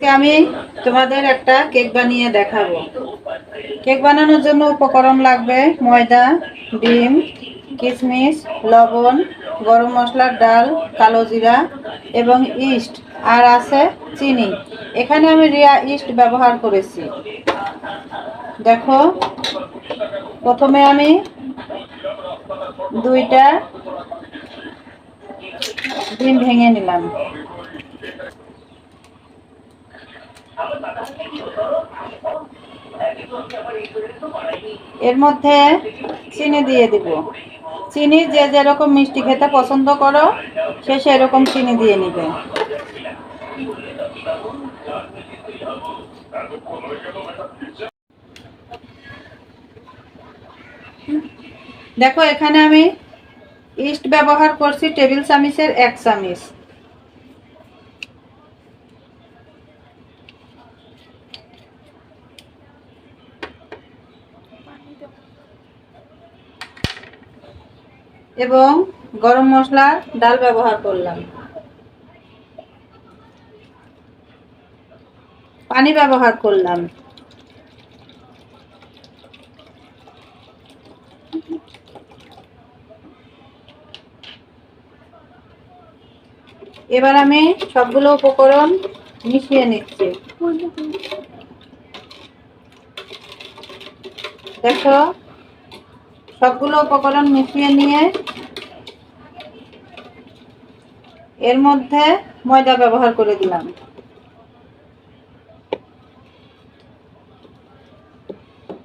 আমি তোমাদের একটা কেক বানিয়ে দেখাবো। কেক বানানোর জন্য উপকরণ লাগবে ময়দা, ডিম, কিশমিশ, লবণ, গরম মশলার ডাল, কালো জিরা এবং ইস্ট আর আছে চিনি। এখানে আমি রিয়া ইস্ট ব্যবহার করেছি। দেখো, প্রথমে আমি দুইটা ডিম ভেঙে নিলাম। এর মধ্যে চিনি দিয়ে দিব। চিনি যে যেরকম মিষ্টি খেতে পছন্দ করো, সে সেরকম চিনি দিয়ে নিবে। দেখো, এখানে আমি ইস্ট ব্যবহার করছি টেবিল চামিচের এক চামিচ। এবং গরম মশলার ডাল ব্যবহার করলাম। পানি ব্যবহার করলাম। এবার আমি সবগুলো উপকরণ মিশিয়ে নিচ্ছি। দেখো সবগুলো উপকরণ মিশিয়ে নিয়ে এর মধ্যে ময়দা ব্যবহার করে দিলাম।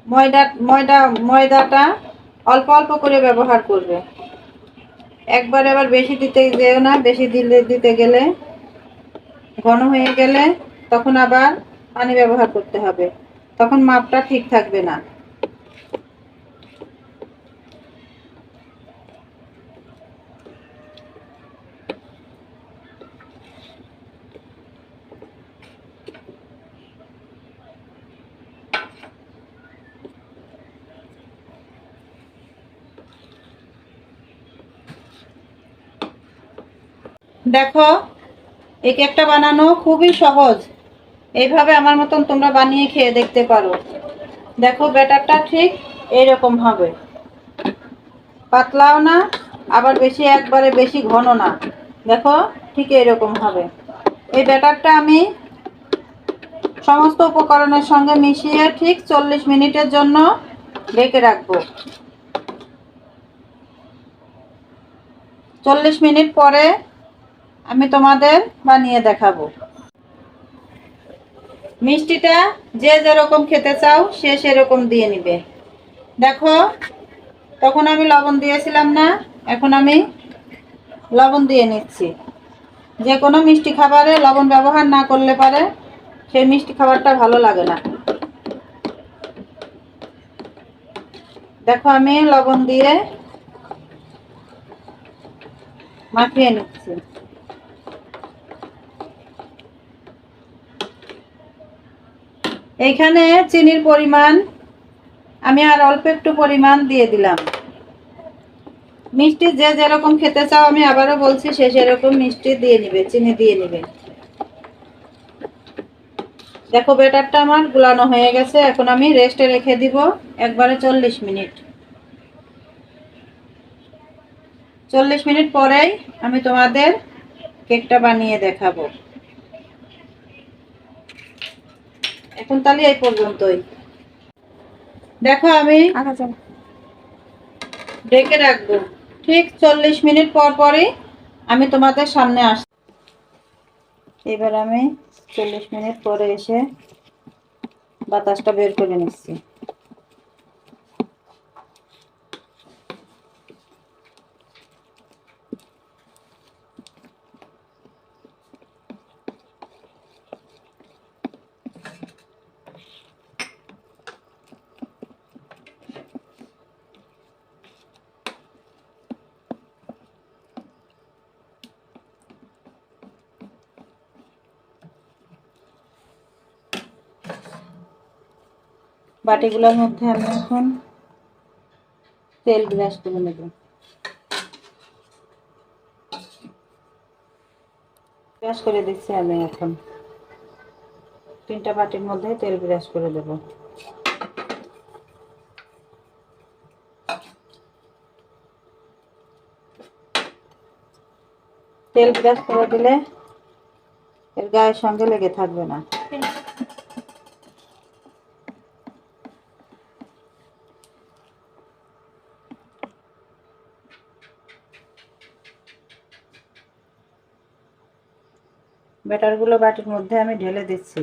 ময়দা ময়দা, ময়দাটা অল্প অল্প করে ব্যবহার করবে। একবার আবার বেশি দিতে যেও না, বেশি দিলে দিতে গেলে ঘন হয়ে গেলে তখন আবার পানি ব্যবহার করতে হবে। তখন মাপটা ঠিক থাকবে না। দেখো এই কেকটা বানানো খুবই সহজ। এইভাবে আমার মতন তোমরা বানিয়ে খেয়ে দেখতে পারো। দেখো, ব্যাটারটা ঠিক এইরকম হবে। পাতলাও না, আবার বেশি, একবারে বেশি ঘন না। দেখো, ঠিক এইরকম হবে। এই ব্যাটারটা আমি সমস্ত উপকরণের সঙ্গে মিশিয়ে ঠিক চল্লিশ মিনিটের জন্য ঢেকে রাখব। চল্লিশ মিনিট পরে আমি তোমাদের বানিয়ে দেখাবো। মিষ্টিটা যে যেরকম খেতে চাও, সে সেরকম দিয়ে নিবে। দেখো, তখন আমি লবণ দিয়েছিলাম না, এখন আমি লবণ দিয়ে নিচ্ছি। যে কোনো মিষ্টি খাবারে লবণ ব্যবহার না করলে পারে, সেই মিষ্টি খাবারটা ভালো লাগে না। দেখো, আমি লবণ দিয়ে মাখিয়ে নিচ্ছি। এইখানে চিনির পরিমাণ, আমি আর অল্প একটু পরিমাণ দিয়ে দিলাম। মিষ্টি যে যেরকম খেতে চাও, আমি আবারও বলছি, সে সেরকম মিষ্টি দিয়ে নিবে, চিনি দিয়ে নিবে। দেখো বেটারটা আমার গুলানো হয়ে গেছে, এখন আমি রেস্টে রেখে দিব একবারে চল্লিশ মিনিট। চল্লিশ মিনিট পরেই আমি তোমাদের কেকটা বানিয়ে দেখাবো। এখন তাহলে এই পর্যন্তই। দেখো আমি ঢেকে রাখব। ঠিক চল্লিশ মিনিট পর পরই আমি তোমাদের সামনে আস এবার আমি চল্লিশ মিনিট পরে এসে বাতাসটা বের করে নিচ্ছি। বাটিগুলোর মধ্যে আমি এখন তেল ব্রাশ করে নেব। ব্রাশ করে দিচ্ছি আমি এখন। তিনটা বাটির মধ্যে তেল ব্রাশ করে দেব। তেল ব্রাশ করে দিলে এর গায়ের সঙ্গে লেগে থাকবে না। ব্যাটারগুলো বাটির মধ্যে আমি ঢেলে দিচ্ছি।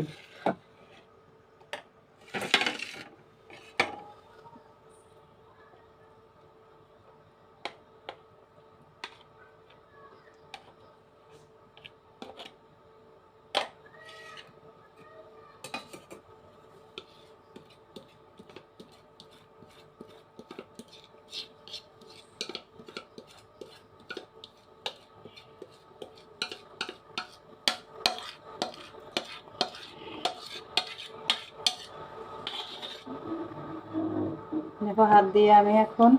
হাত দিয়ে আমি এখন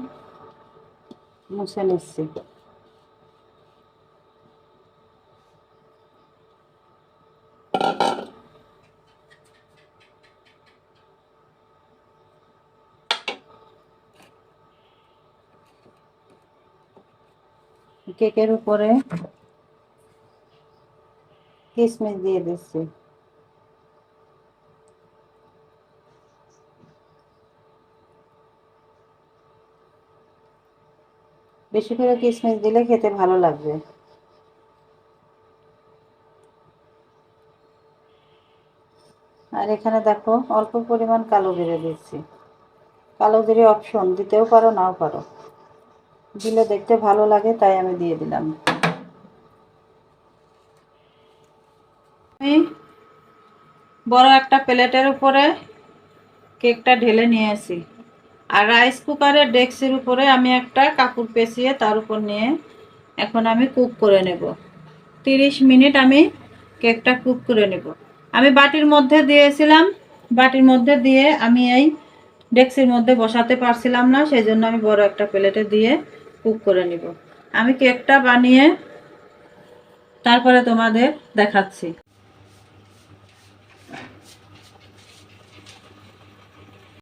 মুছে নিচ্ছি। কেকের উপরে কিশমিশ দিয়ে দিচ্ছি। বেশি করে কিশমিশ দিলে খেতে ভালো লাগবে। আর এখানে দেখো, অল্প পরিমাণ কালো জিরে দিচ্ছি। কালো জিরে অপশন দিতেও পারো, নাও পারো। দিলে দেখতে ভালো লাগে, তাই আমি দিয়ে দিলাম। আমি বড় একটা প্লেটের উপরে কেকটা ঢেলে নিয়ে আসি। আর রাইস কুকারের ডেক্সির উপরে আমি একটা কাপড় পেঁচিয়ে তার উপর নিয়ে এখন আমি কুক করে নেব। তিরিশ মিনিট আমি কেকটা কুক করে নেব। আমি বাটির মধ্যে দিয়েছিলাম, বাটির মধ্যে দিয়ে আমি এই ডেক্সির মধ্যে বসাতে পারছিলাম না সেই জন্য আমি বড় একটা প্লেটে দিয়ে কুক করে নিব। আমি কেকটা বানিয়ে তারপরে তোমাদের দেখাচ্ছি।